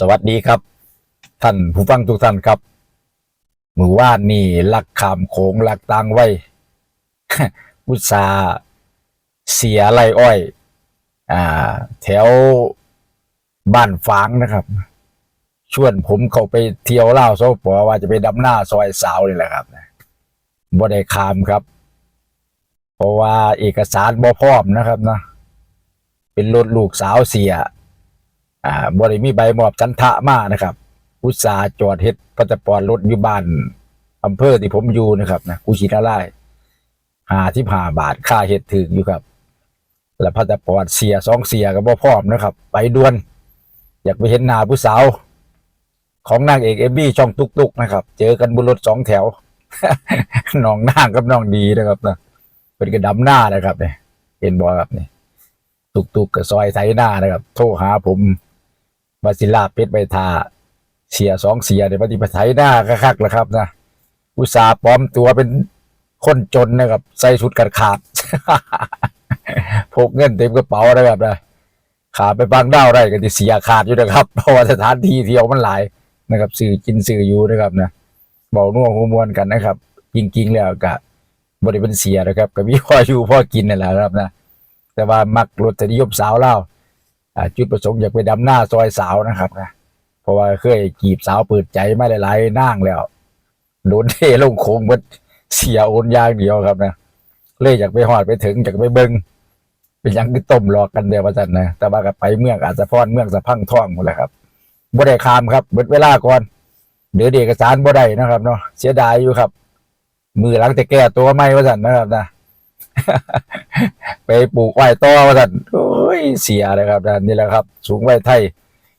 สวัสดีครับ ท่านผู้ฟังทุกท่านครับมือว่านนี่ลักขามโขงลักตังไว้อุตสาเสียไรอ้อย อ่า แถวบ้านฝางนะครับ ชวนผมเขาไปเที่ยวเล่าโซปอว่าจะไปดำหน้าซอยสาวนี่แหละครับบ่ได้ขามครับ เพราะว่าเอกสารบ่พร้อมนะครับนะเป็นรถลูกสาวเสีย อ่าบริมีใบมอบจันทะมานะครับอุตสาจอดเฮ็ดพาสปอร์ตรถอยู่บ้านอำเภอที่ผมอยู่นะครับนะกุชินาไล่หาที่ผ่าบาทค่าเฮ็ดถึงอยู่ครับ แล้วพาสปอร์ตเสียสองเสียก็บ่พร้อมนะครับ ไปด่วน อยากไปเห็นหน้าผู้สาว ของนางเอกเอมบี้ช่องตุกตุกนะครับ เจอกันบนรถสองแถวน้องนางกับน้องดีนะครับนะเป็นกระดำหน้านะครับเนี่ยเห็นบอครับนี่ตุกตุกกับซอยไทยหน้านะครับ โทรหาผม บาซิลาเป็ดใบทาเสียสองเสียเดี๋ยวปฏิปไถหน้าคักๆแล้วครับนะอุตสาห์ปลอมตัวเป็นคนจนนะครับ ใส่ชุดกันขาดพกเงินเต็มกระเป๋านะครับนะขาไปบางด้าวไรก็จะเสียขาดอยู่นะครับเพราะว่าสถานที่เที่ยวมันหลายนะครับสื่อกินสื่ออยู่นะครับนะบอกน่วหัวมวนกันนะครับจริงๆแล้วก็บริเป็นเสียนะครับก็มีพ่ออยู่พ่อกินนั่นแหละครับนะแต่ว่ามักรถนิยมสาวเล่า จุดประสงค์อยากไปดำหน้าซอยสาวนะครับนะเพราะว่าเคยจีบสาวเปิดใจมาหลายๆนั่งแล้วโดนเทลงโค้งเบิดเสียโอนยางเดียวครับนะเลยอยากไปหอดไปถึงอยากไปเบิงเป็นยังคือต้มหลอกกันเดียวว่าจันนะแต่ว่าก็ไปเมืองอาจจะพอนเมืองสะพังท่องหมดเลยครับบ่ได้คามครับเบิดเวลาก่อนเดี๋ยวเอกสารบ่ได้นะครับเนาะเสียดายอยู่ครับ มือหลังจะแก้ตัวไม่ว่าจันนะครับนะ ไปปลูกไว้ต่อว่าท่านโอ้ยเสียเลยครับท่านนี่แหละครับ สูงไว้ไทย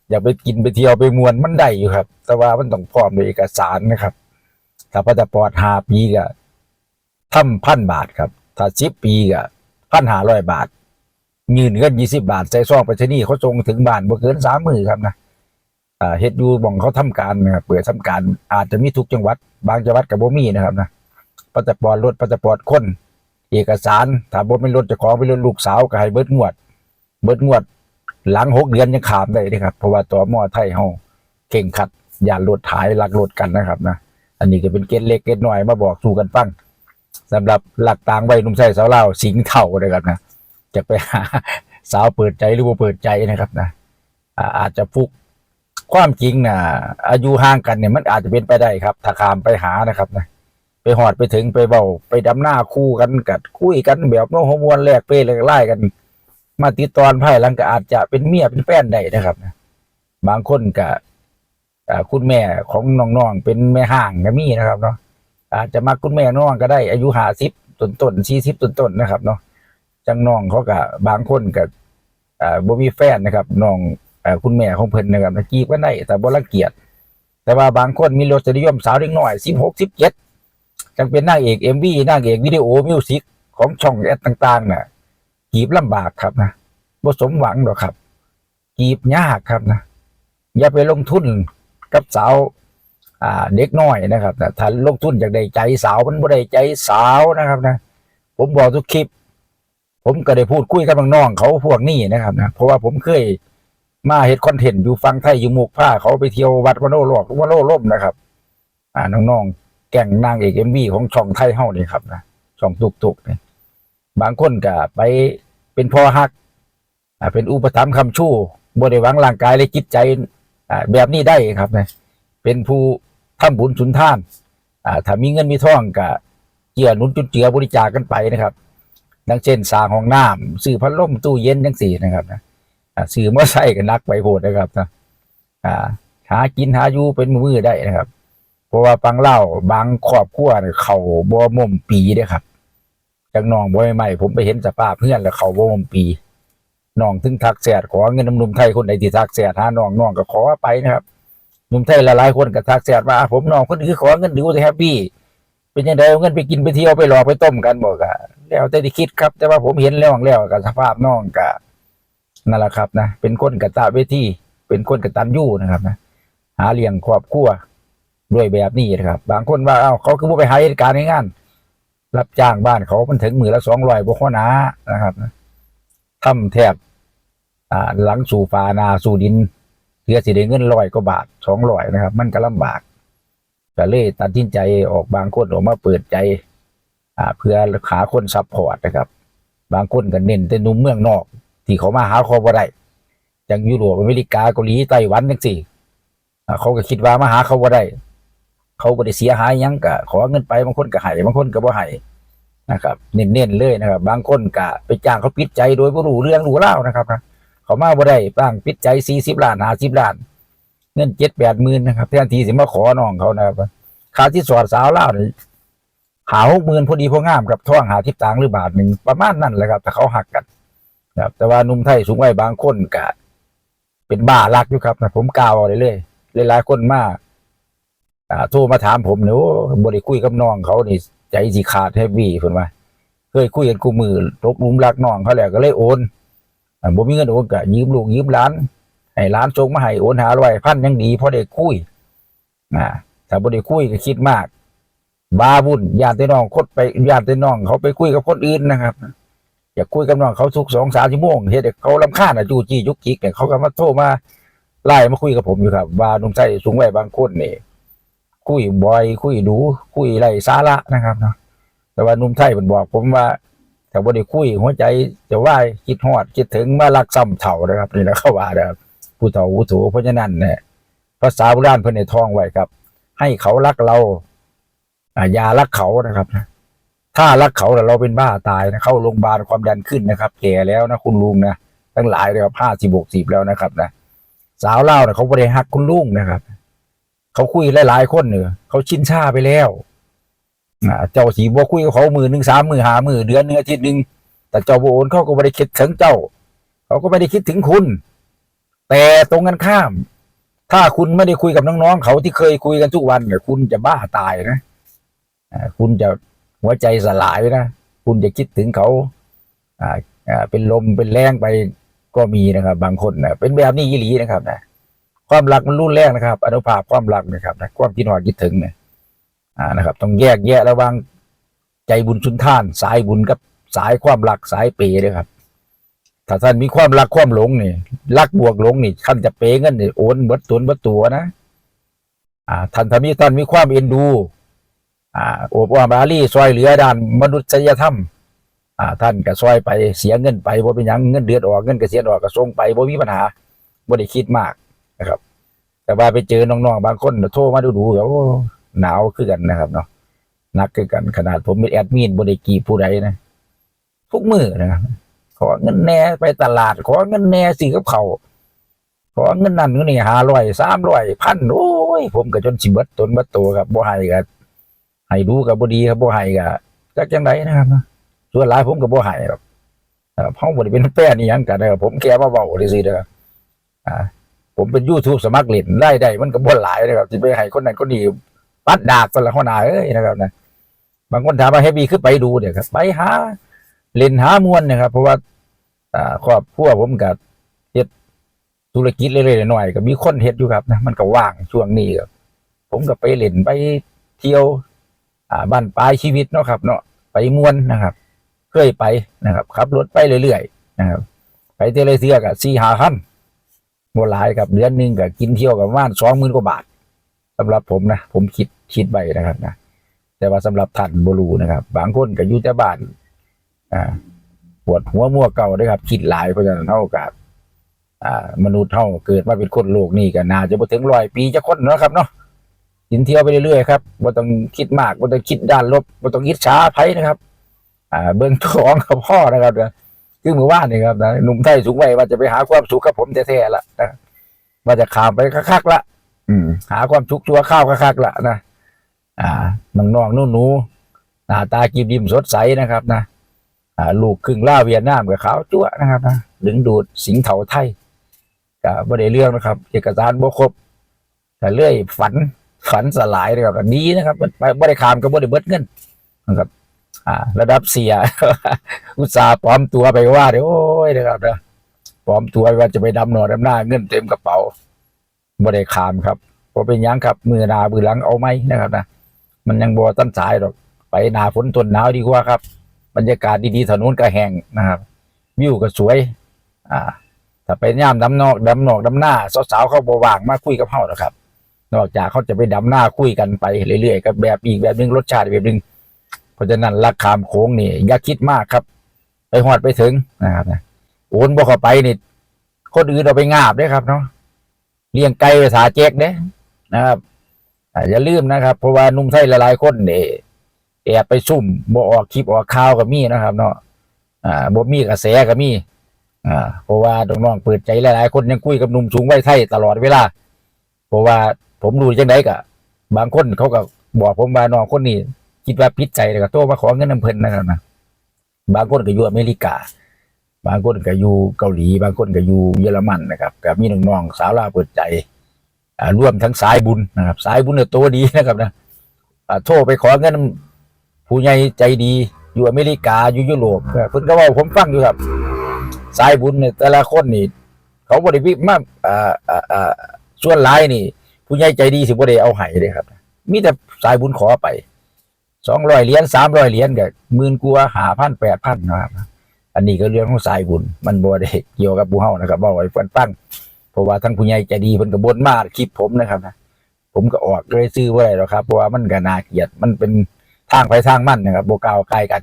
อยากไปกินไปเที่ยวไปมวนมันได้อยู่ครับ แต่ว่ามันต้องพร้อมด้วยเอกสารนะครับ ถ้าพาสปอร์ตห้าปีก็ทำพันบาทครับ ถ้าสิบปีก็พันหาร้อยบาทเงินเงินยี่สิบาทใส่ซองไปที่นี่เขาส่งถึงบ้านบ่เกินสามหมือครับนะอ่าเฮ็ดอยู่บ่องเขาทำการนะครับเปิดทำการอาจจะมีทุกจังหวัด บางจังหวัดกับบ่มีนะครับนะพาสปอร์ตรถพาสปอร์ตคน เอกสารถ้าบ่เป็นรถจะของเป็นรถลูกสาวก็ให้เบิดงวด เบิดงวด หลังหกเดือนยังขามได้เลยครับ เพราะว่าตัวมอไทยเฮาเก่งขัด อย่ารถหายลักรถกันนะครับนะอันนี้ก็เป็นเกตเล็กเกตน้อยมาบอกสู่กันฟังสำหรับหลักต่างไว้หนุ่มใส่สาวเล่าสิงเท่านะครับนะจะไปหาสาวเปิดใจหรือว่าเปิดใจนะครับนะอาจจะฟุกความจริงนะอายุห่างกันเนี่ยมันอาจจะเป็นไปได้ครับ ถ้าขามไปหานะครับนะ หอดไปถึงไปเบาไปดำหน้าคู่กันกัดคุยกันแบบโน้โฮมวนแลกเป้เลยไล่กัน มาติดตอนไพ่หลังก็อาจจะเป็นเมียเป็นแฟนได้นะครับบางคนก็คุณแม่ของน้องๆเป็นแม่ห้างก็มีนะครับเนาะอาจจะมาคุณแม่น้องก็ได้อายุห้าสิบต้นต้นสี่สิบต้นต้นนะครับเนาะจังน้องเขาก็บางคนก็อ่าบ่มีแฟนนะครับน้องคุณแม่ของเพิ่นนะครับนะกีบก็ได้แต่บ่รังเกียจแต่ว่าบางคนมีรสนิยมสาวเล็กน้อยสิบหกสิบเจ็ด จังเป็นนางเอกเอ็มวีนางเอกวิดีโอมิวสิกของช่องแอดต่างๆน่ะกีบลำบากครับนะบ่สมหวังหรอกครับกีบยากครับนะอย่าไปลงทุนกับสาวอ่าเด็กน้อยนะครับนะถ้าลงทุนจากได้ใจสาวมันบ่ได้ใจสาวนะครับนะ ผมบอกทุกคลิป ผมก็ได้พูดคุยกับน้องๆเขาพวกนี้นะครับนะเพราะว่าผมเคยมาเฮ็ดคอนเทนต์อยู่ฟังไทยอยู่หมุกผ้าเขาไปเที่ยววัดวโนโลกวโนล่มนะครับ อ่าน้องๆ แก่งนางเอกเอ็มวีของช่องไทยเฮานี่ครับนะช่องตุกตุกนี่บางคนก็ไปเป็นพ่อฮักอ่าเป็นอุปถัมภ์คำชู้บ่ได้หวังร่างกายและจิตใจอ่าแบบนี้ได้ครับนะเป็นผู้ทำบุญสุนทานอ่าถ้ามีเงินมีทองก็เจือหนุนจุนเจือบริจาคกันไปนะครับดังเช่นสร้างห้องน้ำซื้อพัดลมตู้เย็นจังสี่นะครับนะอ่าซื้อมอไซค์ก็นักไปโพดนะครับนะหากินหาอยู่เป็นมือได้นะครับ เพราะว่าปังเล่าบางครอบครัวเนี่ยเขาบ่ม่มปีเด้ครับจังน้องบ่ใหม่ผมไปเห็นสภาพเพื่อนแล้วเขาบ่ม่มปีน้องถึงทักแสดขอเงินนำหนุ่มไทยคนใดที่ทักแสดหาน้องน้องก็ขอไปนะครับนุ่มไทยหลายๆคนก็ทักแสดว่าผมน้องคนนี้คือขอเงินดูแต่แฮปปี้เป็นยังไงเอาเงินไปกินไปเที่ยวไปหลอกไปต้มกันบอกอะแล้วแต่ที่คิดครับ แต่ว่าผมเห็นแล้วแล้วกับสภาพน้องก็นั่นแหละครับนะเป็นคนกตะเวทีเป็นคนกตัญญูนะครับนะหาเลี้ยงครอบครัว ด้วยแบบนี้นะครับ บางคนว่าเอ้าเขาคือบ่ไปหาเหตุการณ์ในงานรับจ้างบ้านเขามันถึงมือละสองร้อยบ่ข้อหนานะครับทำแทบหลังสู่ฟานาสู่ดินเรือสิได้เงินร้อยกว่าบาทสองร้อยนะครับ มันก็ลำบากก็เลยตัดสินใจออกบางคนออกมาเปิดใจอ่าเพื่อหาคนซัพพอร์ตนะครับ บางคนก็เน้นแต่นุ่มเมืองนอก ที่เขามาหาคอบ่ได้อย่างยุโรปอเมริกาเกาหลีไต้หวันจังซี่อ่าเขาก็คิดว่ามาหาเขาบ่ได้ เขาบ่ได้เสียหายยังก็ขอเงินไปบางคนก็ให้บางคนก็บ่ให้นะครับ เน้นๆเลยนะครับ บางคนก็ไปจ้างเขาปิดใจโดยบ่รู้เรื่องรู้รานะครับนะเขามาบ่ได้ตั้งปิดใจ40ล้าน50ล้าน เงิน7 8หมื่นนะครับแทนที่สิมาขอน้องเขานะครับค่าที่สอดสาวเล่าวนี่หา60,000พอดีพองามกับท่องหาทิพตางหรือบาทหนึ่งประมาณนั้นแหละครับถ้าเขาหักกันครับ แต่ว่านุ่มไทยสูงวัยบางคนก็เป็นบ้ารักอยู่ครับนะผมกล่าวเลยเลยหลายๆคนมาก อ่าโทรมาถามผมเนี่ยโอ้บ่ได้คุยกับน้องเขานี่ใจสิขาดแฮปปี้เพิ่นว่าเคยคุยกันกูมือตกลุมรักน้องเขาแล้วก็เลยโอนอ่าบ่มีเงินโอนก็ยืมลูกยืมหลานให้หลานส่งมาให้โอนหาร้อยพันยังดีพอได้คุยอ่าถ้าบ่ได้คุยก็คิดมาก บาบุญญาติน้องคดไปญาติน้องเขาไปคุยกับคนอื่นนะครับอยากคุยกับน้องเขาทุกสองสามชั่วโมงเฮ็ดเขาลำคาญอะจูจี้ยุกจิกเนี่ยเขาก็มาโทรมาไล่มาคุยกับผมอยู่ครับว่านุ่มไทยสูงวัยบางคนเนี่ คุยบ่อย คุยดูคุยไรสาระนะครับเนาะแต่ว่านุ่มไทยมันบอก ผมว่าถ้าบ่ได้คุยหัวใจจะว่าคิดฮอดคิดถึงมารักซ้ำเถ่านะครับนี่แหละเขาว่านะครับผู้เฒ่าผู้โถเพราะฉะนั้นเนี่ยภาษาโบราณเพิ่นในทองไว้ครับ ให้เขารักเราอย่ารักเขานะครับนะถ้ารักเขาแล้วเราเป็นบ้าตายนะเข้าโรงพยาบาลความดันขึ้นนะครับแก่แล้วนะคุณลุงนะตั้งหลายเลยครับห้าสิบหกสิบแล้วนะครับนะสาวเล่าเนี่ยเขาบ่ได้ฮักคุณลุงนะครับ เขาคุยหลายๆคนเนี่ยเขาชินชาไปแล้วเจ้าสีบัวคุยกับเขามือหนึ่งสามมือหามือเดือนหนึ่งอาทิตย์หนึ่งแต่เจ้าโบโอนเขาก็ไม่ได้คิดถึงเจ้า เขาก็ไม่ได้คิดถึงคุณ แต่ตรงกันข้าม ถ้าคุณไม่ได้คุยกับน้องๆเขาที่เคยคุยกันทุกวันเนี่ยคุณจะบ้าตายนะอคุณจะหัวใจสลายนะคุณจะคิดถึงเขาอ่าอ่าเป็นลมเป็นแรงไปก็มีนะครับ บางคนนะเป็นแบบนี้ยี่หลีนะครับนะ ความรักมันรุ่นแรงนะครับ อนุภาพความรักนะครับนะความคิดหอดคิดถึงเนี่ยอ่านะครับ ต้องแยกแยะระหว่างใจบุญชุนท่าน สายบุญกับสายความรักสายเปย์ด้วยครับถ้าท่านมีความรักความหลงนี่รักบวกหลงนี่ท่านจะเปย์เงินนี่โอนเบิดตุนเบิดตัวนะอ่าท่านถ้ามีท่านมีความเอ็นดูอ่าโอบอ้อมอารีซอยเหลือด้านมนุษยธรรมอ่าท่านก็ซอยไปเสียเงินไปบ่เป็นหยังเงินเดือนออกเงินเกษียณออกก็ส่งไปบ่มีปัญหาบ่ได้คิดมาก นะครับ แต่ว่าไปเจอน้องๆบางคนโทรมาดูๆก็โอ้หนาวคือกันนะครับเนาะหนักคือกันขนาดผมเป็นแอดมินบริกีผู้ใดนะทุกมือนะขอเงินแน่ไปตลาด ขอเงินแน่ซื้อกับเขาขอเงินนั่นเงินนี่หาร้อยสามร้อยพันโอ้ย ผมก็จนสิเบิดตนบิดตัวครับบ่ให้ก็ให้ดูกับบดีครับบ่ให้ก็จักจังไดนะครับส่วนหลายผมก็บ่ให้หรอกเอ่อเพราะบ่ได้เป็นแป้นนี่ยังกันนะครับผมแค่มาเว้าซื่อๆเด้ออ่า ผมเป็นยูทูบสมัครเล่นได้ได้มันก็บ่หลายนะครับที่ไปให้คนนั้นคนนี้ปัดดากกันละคนหนาเอ้ยนะครับนะบางคนถามว่าให้บีขึ้นไปดูเนี่ยครับ ไปหาเล่นหามวนนะครับ เพราะว่าอ่าครอบครัวผมกับเฮ็ดธุรกิจเล็กๆหน่อยๆก็มีคนเฮ็ดอยู่ครับนะมันก็ว่างช่วงนี้ครับผมก็ไปเล่นไปเที่ยว อ่าบ้านปลายชีวิตเนาะครับ เนาะไปมวนนะครับ เคยไปนะครับขับรถไปเรื่อยๆนะครับ ไปเที่ยวเลเที่ยกับสี่หาพัน บหลายครับเดือนหนึ่งก็กินเที่ยวกับว่านสองหมื่นกว่าบาทสำหรับผมนะผมคิดคิดไปนะครับนะแต่ว่าสำหรับท่านบรูนะครับ บางคนก็อยู่แต่บ้านอ่าปวดหัวมั่วเก่าด้วยครับ คิดหลายเพราะฉะนั้นเท่ากับอ่ามนุษย์เท่าเกิดมาเป็นคนโลกนี่ก็น่าจะบ่ถึงร้อยปีจะคนนะครับเนาะกินเที่ยวไปเรื่อยๆครับบ่ต้องคิดมากบ่ต้องคิดด้านลบบ่ต้องคิดช้าไผนะครับ อ่า เบื้องท้องกับพ่อนะครับนะ คือเมื่อวานนี่ครับนะหนุ่มไทยสูงวัยว่าจะไปหาความสุขกับผมแท้ๆละนะว่าจะข้ามไปคักๆละอืม หาความสุขชั่วข้าวคักๆละนะอ่าน้องๆหนูๆหน้าตากีบดิมสดใสนะครับ นะอ่าลูกครึ่งล่าวเวียดนามกับขาวจั่วะนะครับนะดึงดูดสิงเถาไทยก็บ่ได้เรื่องนะครับ เอกสารบ่ครบแต่เรื่อยฝันฝันสลายนะครับดีนะครับไปบ่ได้ขามก็บ่ได้เบิดเงินนะครับอ่า ระดับเสีย อุตส่าห์ปลอมตัวไปว่าเดี๋ยวโอ้ยนะครับนะปลอมตัวว่าจะไปดำหนอดำหน้าเงินเต็มกระเป๋าบ่ได้ขามครับเพราะเป็นยังครับมือหนามือหลังเอาไหมนะครับนะมันยังบ่ต้นสายหรอกไปหนาฝนตนหนาวดีกว่าครับ บรรยากาศดีๆถนนก็แห้งนะครับวิวก็สวย อ่า ถ้าไปย่ามดำนอกดำนอกดำหน้าสาวๆเข้าบว่างมาคุยกับเฮาหรอกครับ นอกจากเขาจะไปดำหน้าคุยกันไปเรื่อยๆกับแบบอีกแบบหนึงรสชาติแบบหนึง เพราะฉะนั้นราคามโค้งนี่อย่าคิดมากครับ ไปหอดไปถึงนะครับนะโอนบ่เข้าไปนี่คนอื่นเอาไปงาบด้วยครับเนาะเลี้ยงไก่ภาษาเจ๊กเด้นะครับอย่าลืมนะครับ เพราะว่านุ่มไทยหลายๆคนเนี่ยแอบไปซุ่มบ่ออกคลิปออกข่าวก็มีนะครับ เนาะอ่าบ่มีกระแสก็มีอ่าเพราะว่าน้องๆเปิดใจหลายๆคนยังคุยกับหนุ่มสูงไวัยไทยตลอดเวลา เพราะว่าผมดูจังไดกะบางคนเขาก็บอกผมว่าน้องคนนี้ คิดว่าพิษใจเลยก็โตมาขอเงินน้ำเพิ่นนะครับนะบางคนก็อยู่อเมริกา บางคนก็อยู่เกาหลี บางคนก็อยู่เยอรมันนะครับก็มีน้องๆสาวลาวเปิดใจร่วมทั้งสายบุญนะครับสายบุญเนี่ยโตดีนะครับนะโทรไปขอเงินผู้ใหญ่ใจดีอยู่อเมริกาอยู่ยุโรปเพิ่นก็ว่าผมฟังอยู่ครับ สายบุญเนี่ยแต่ละคนนี่เขาบริวิมาอ่าอ่าอ่าส่วนหลายนี่ ผู้ใหญ่ใจดีสิบ่ได้เอาให้เลยครับ มีแต่สายบุญขอไป สองร้อยเหรียญสามร้อยเหรียญกับหมื่นกว่าหาพันแปดพันนะครับ อันนี้ก็เรื่องของสายบุญ มันบ่ได้เกี่ยวกับผู้เฮานะครับบ่ไว้เพิ่นตั้ง เพราะว่าทั้งผู้ใหญ่ใจดีเพิ่นก็บ่นมาคลิปผมนะครับนะผมก็ออกเลยซื้อบ่ได้หรอกครับเพราะว่ามันก็น่าเกลียดมันเป็นทางไปทางมันนะครับบ่ก้าวไกล้กัน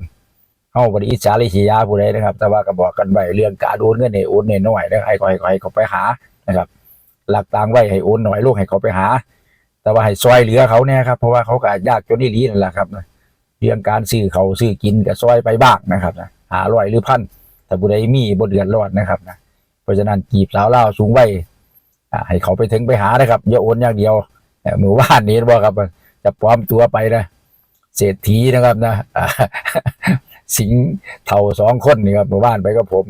เฮาบ่ได้อิจฉาริษยาผู้ใดนะครับ แต่ว่าก็บอกกันไว้เรื่องการโอนเงินให้โอนน้อยๆแล้วให้เขาให้เขาให้เขาไปหานะครับ หลักตังไว้ให้โอนน้อยลงให้เขาไปหา แต่ว่าให้ซอยเหลือเขาเนี่ยครับเพราะว่าเขาก็ยากจนนี่ลีนั่นแหละครับนะเรื่องการซื้อเขาซื้อกินก็ซอยไปบ้างนะครับนะหาร้อยหรือพันแต่ผู้ใดมีบ่เดือดร้อนนะครับนะเพราะฉะนั้นจีบสาวเล่าสูงไว้ให้เขาไปถึงไปหานะครับอย่าโอนอย่างเดียวเอ่อมือว่านนี้บอกครับ จะปลอมตัวไปนะเศรษฐีนะครับนะสิงเท่าสองคนนี่ครับเมื่อวานไปกับผม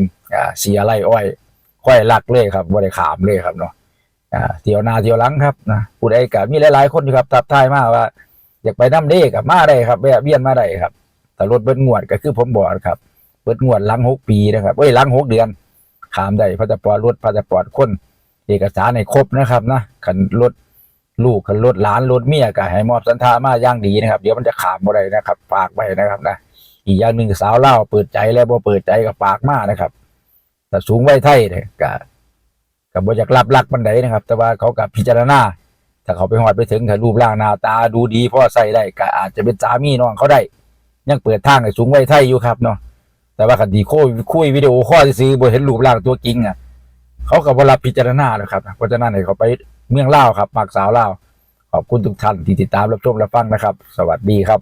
เสียไรอ้อยค่อยลักเลยครับบ่ได้ขามเลยครับเนาะ อ่าเที่ยวหนาเที่ยวหลังครับนะผู้ใดก็มีหลาย ๆ คนอยู่ครับทับทายมาว่า อยากไปน้ำเด้กับมาได้ครับแวะเวียนมาได้ครับแต่รถเบิ้งวดก็คือผมบอกครับเบิ้งวดหลังหกปีนะครับเอ้ยหลังหกเดือนขามได้พาสปอร์ตรถพาสปอร์ตคนเอกสารในครบนะครับนะขันรถลูกขันรถหลานรถเมียก็ให้มอบสันทามาย่างดีนะครับ เดี๋ยวมันจะขามบ่ได้นะครับฝากไว้นะครับนะอีกอย่างหนึ่งสาวเล่าเปิดใจแล้วบ่เปิดใจกับปากมากนะครับ แต่สูงไว้ไทยเนี่ยก็ ก็บ่อยากรับรักบันไดนะครับ แต่ว่าเขากับพิจารณาถ้าเขาไปหอดไปถึงถ้ารูปร่างหน้าตาดูดีพ่อใส่ได้ก็อาจจะเป็นสามีน้องเขาได้ ยังเปิดทางให้สูงไว้ไทยอยู่ครับเนาะแต่ว่าคดีโคุยคุยวิดีโอข้อที่ซื้อบ่เห็นรูปร่างตัวจริงอะเขาก็บ่รับพิจารณาหรอกครับเพราะฉะนั้นให้เขาไปเมืองเล่าครับมักสาวเล่าขอบคุณทุกท่านที่ติดตามรับชมรับฟังนะครับ สวัสดีครับ